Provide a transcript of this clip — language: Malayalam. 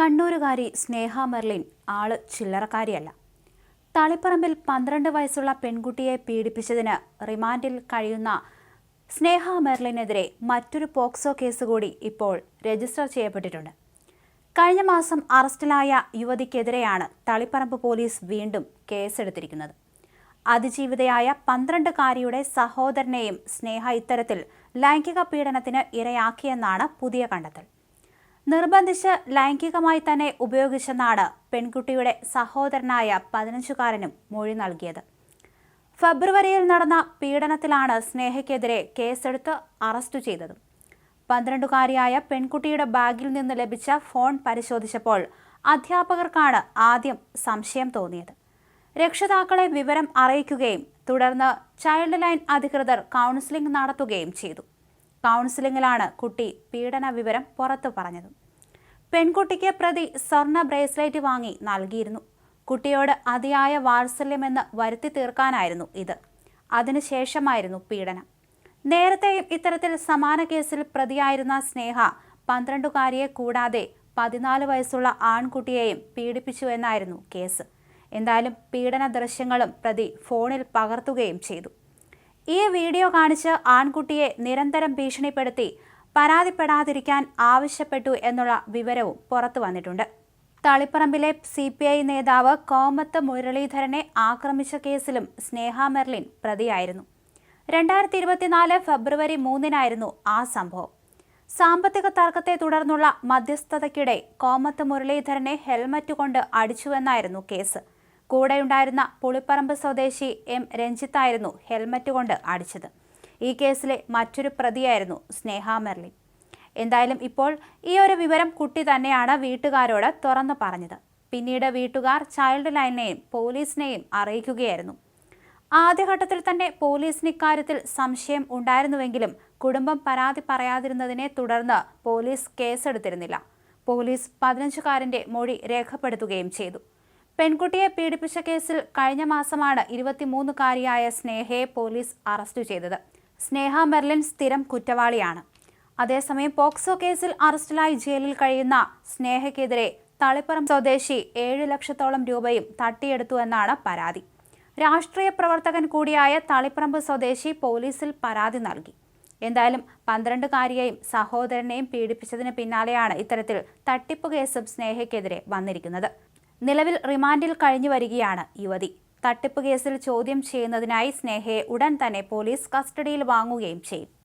കണ്ണൂരുകാരി സ്നേഹ മെർലിൻ ആൾ ചില്ലറക്കാരിയല്ല. തളിപ്പറമ്പിൽ പന്ത്രണ്ട് വയസ്സുള്ള പെൺകുട്ടിയെ പീഡിപ്പിച്ചതിന് റിമാൻഡിൽ കഴിയുന്ന സ്നേഹ മെർലിനെതിരെ മറ്റൊരു പോക്സോ കേസ് കൂടി ഇപ്പോൾ രജിസ്റ്റർ ചെയ്യപ്പെട്ടിട്ടുണ്ട്. കഴിഞ്ഞ മാസം അറസ്റ്റിലായ യുവതിക്കെതിരെയാണ് തളിപ്പറമ്പ് പോലീസ് വീണ്ടും കേസെടുത്തിരിക്കുന്നത്. അതിജീവിതയായ പന്ത്രണ്ടുകാരിയുടെ സഹോദരനെയും സ്നേഹ ഇത്തരത്തിൽ ലൈംഗിക പീഡനത്തിന് ഇരയാക്കിയെന്നാണ് പുതിയ കണ്ടെത്തൽ. നിർബന്ധിച്ച് ലൈംഗികമായി തന്നെ ഉപയോഗിച്ചെന്നാണ് പെൺകുട്ടിയുടെ സഹോദരനായ പതിനഞ്ചുകാരനും മൊഴി നൽകിയത്. ഫെബ്രുവരിയിൽ നടന്ന പീഡനത്തിലാണ് സ്നേഹയ്ക്കെതിരെ കേസെടുത്ത് അറസ്റ്റ് ചെയ്തത്. പന്ത്രണ്ടുകാരിയായ പെൺകുട്ടിയുടെ ബാഗിൽ നിന്ന് ലഭിച്ച ഫോൺ പരിശോധിച്ചപ്പോൾ അധ്യാപകർക്കാണ് ആദ്യം സംശയം തോന്നിയത്. രക്ഷിതാക്കളെ വിവരം അറിയിക്കുകയും തുടർന്ന് ചൈൽഡ് ലൈൻ അധികൃതർ കൗൺസിലിംഗ് നടത്തുകയും ചെയ്തു. കൗൺസിലിംഗിലാണ് കുട്ടി പീഡന വിവരം പുറത്തു പറഞ്ഞത്. പെൺകുട്ടിക്ക് പ്രതി സ്വർണ ബ്രേസ്ലെറ്റ് വാങ്ങി നൽകിയിരുന്നു. കുട്ടിയോട് അതിയായ വാത്സല്യമെന്ന് വരുത്തി തീർക്കാനായിരുന്നു ഇത്. അതിനുശേഷമായിരുന്നു പീഡനം. നേരത്തെയും ഇത്തരത്തിൽ സമാന കേസിൽ പ്രതിയായിരുന്ന സ്നേഹ പന്ത്രണ്ടുകാരിയെ കൂടാതെ പതിനാല് വയസ്സുള്ള ആൺകുട്ടിയെയും പീഡിപ്പിച്ചു പീഡിപ്പിച്ചുവെന്നായിരുന്നു കേസ്. എന്തായാലും പീഡന ദൃശ്യങ്ങളും പ്രതി ഫോണിൽ പകർത്തുകയും ചെയ്തു. ഈ വീഡിയോ കാണിച്ച് ആൺകുട്ടിയെ നിരന്തരം ഭീഷണിപ്പെടുത്തി പരാതിപ്പെടാതിരിക്കാൻ ആവശ്യപ്പെട്ടു എന്നുള്ള വിവരവും പുറത്തു വന്നിട്ടുണ്ട്. തളിപ്പറമ്പിലെ സി പി ഐ നേതാവ് കോമത്ത് മുരളീധരനെ ആക്രമിച്ച കേസിലും സ്നേഹ മെർലിൻ പ്രതിയായിരുന്നു. രണ്ടായിരത്തി ഇരുപത്തിനാല് ഫെബ്രുവരി മൂന്നിനായിരുന്നു ആ സംഭവം. സാമ്പത്തിക തർക്കത്തെ തുടർന്നുള്ള മധ്യസ്ഥതയ്ക്കിടെ കോമത്ത് മുരളീധരനെ ഹെൽമറ്റ് കൊണ്ട് അടിച്ചുവെന്നായിരുന്നു കേസ്. കൂടെയുണ്ടായിരുന്ന പുളിപ്പറമ്പ് സ്വദേശി എം. രഞ്ജിത്തായിരുന്നു ഹെൽമറ്റ് കൊണ്ട് അടിച്ചത്. ഈ കേസിലെ മറ്റൊരു പ്രതിയായിരുന്നു സ്നേഹ മെർലിൻ. എന്തായാലും ഇപ്പോൾ ഈ ഒരു വിവരം കുട്ടി തന്നെയാണ് വീട്ടുകാരോട് തുറന്നു പറഞ്ഞത്. പിന്നീട് വീട്ടുകാർ ചൈൽഡ് ലൈനെയും പോലീസിനെയും അറിയിക്കുകയായിരുന്നു. ആദ്യഘട്ടത്തിൽ തന്നെ പോലീസിന് ഇക്കാര്യത്തിൽ സംശയം ഉണ്ടായിരുന്നുവെങ്കിലും കുടുംബം പരാതി പറയാതിരുന്നതിനെ തുടർന്ന് പോലീസ് കേസെടുത്തിരുന്നില്ല. പോലീസ് പതിനഞ്ചുകാരന്റെ മൊഴി രേഖപ്പെടുത്തുകയും ചെയ്തു. പെൺകുട്ടിയെ പീഡിപ്പിച്ച കേസിൽ കഴിഞ്ഞ മാസമാണ് ഇരുപത്തിമൂന്നുകാരിയായ സ്നേഹയെ പോലീസ് അറസ്റ്റ് ചെയ്തത്. സ്നേഹ മെർലിൻ സ്ഥിരം കുറ്റവാളിയാണ്. അതേസമയം പോക്സോ കേസിൽ അറസ്റ്റിലായി ജയിലിൽ കഴിയുന്ന സ്നേഹയ്ക്കെതിരെ തളിപ്പറം സ്വദേശി ഏഴ് ലക്ഷത്തോളം രൂപയും തട്ടിയെടുത്തു എന്നാണ് പരാതി. രാഷ്ട്രീയ പ്രവർത്തകൻ കൂടിയായ തളിപ്പറമ്പ് സ്വദേശി പോലീസിൽ പരാതി നൽകി. എന്തായാലും പന്ത്രണ്ടുകാരിയെയും സഹോദരനെയും പീഡിപ്പിച്ചതിന് പിന്നാലെയാണ് ഇത്തരത്തിൽ തട്ടിപ്പ് കേസും സ്നേഹയ്ക്കെതിരെ വന്നിരിക്കുന്നത്. നിലവിൽ റിമാൻഡിൽ കഴിഞ്ഞു വരികയാണ് യുവതി. തട്ടിപ്പ് കേസിൽ ചോദ്യം ചെയ്യുന്നതിനായി സ്നേഹയെ ഉടൻ തന്നെ പോലീസ് കസ്റ്റഡിയിൽ വാങ്ങുകയും ചെയ്യും.